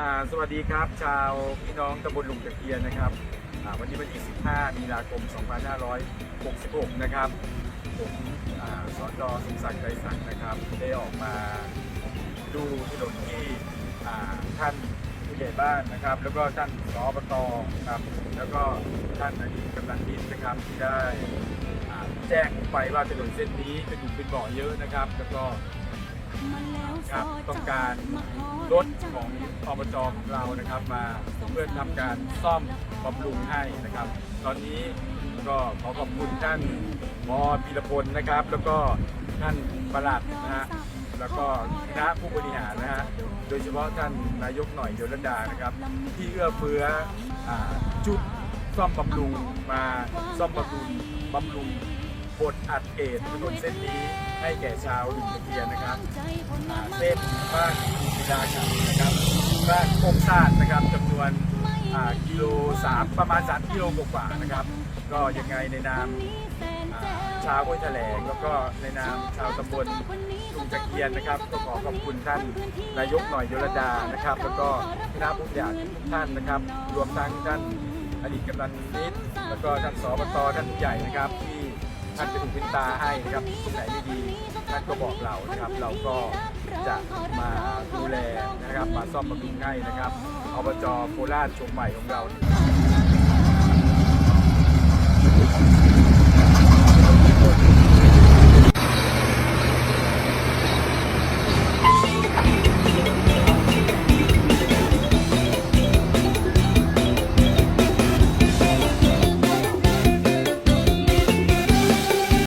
อ่าสวัสดีครับ ชาวพี่น้องตำบลลุงตะเคียนนะครับอ่าวันนี้วันที่15มีนาคม 2566 นะครับ ผมอ่าสจสมศักดิ์ใจสังนะครับ ได้ออกมาดูถนนที่อ่าท่านผู้ใหญ่บ้านนะครับ แล้วก็ท่านสอบตครับ แล้วก็ท่านอดีตกำนันดินนะครับที่ได้อ่าแจ้งผมไปว่าถนนเส้นนี้เป็นหลุมเป็นบ่อเยอะนะครับ แล้วก็ ครับต้องการรถของอบจของเรานะครับมาเพื่อทำการซ่อมบำรุงให้นะครับ ตอนนี้ก็ขอขอบคุณท่านมอพีรพลนะครับ แล้วก็ท่านประหลัดนะฮะแล้วก็คณะผู้บริหารนะฮะโดยเฉพาะท่านนายกหน่อยเดลดานะครับ ที่เอื้อเฟื้ออ่าชุดซ่อมบำรุงมาซ่อมบำรุงบำรุง บทอัดเอทถนนเส้นนี้ให้แก่ชาวลุงตะเคียนนะครับอาเส้นบ้านภูมิดาขันนะครับบ้านโคกซาดนะครับจำนวนกิโลสามประมาณ3กิโลกว่าๆนะครับ ก็ยังไงในนามชาวห้วยแถลงแล้วก็ในนามชาวตำบลลุงตะเคียนนะครับก็ขอขอบคุณท่านนายกหน่อยยลดานะครับ แล้วก็คณะผู้บริหารทุกท่านนะครับ รวมทั้งท่านอดีตกำนันนิดแล้วก็ท่านสบตท่านผู้ใหญ่นะครับที่ ท่านเป็นหูเป็นตาให้นะครับตรงไหนไม่ดีท่านก็บอกเรานะครับ เราก็จะมาดูแลนะครับมาซ่อมบำรุงให้นะครับอบจโคราชชมใหม่ของเรา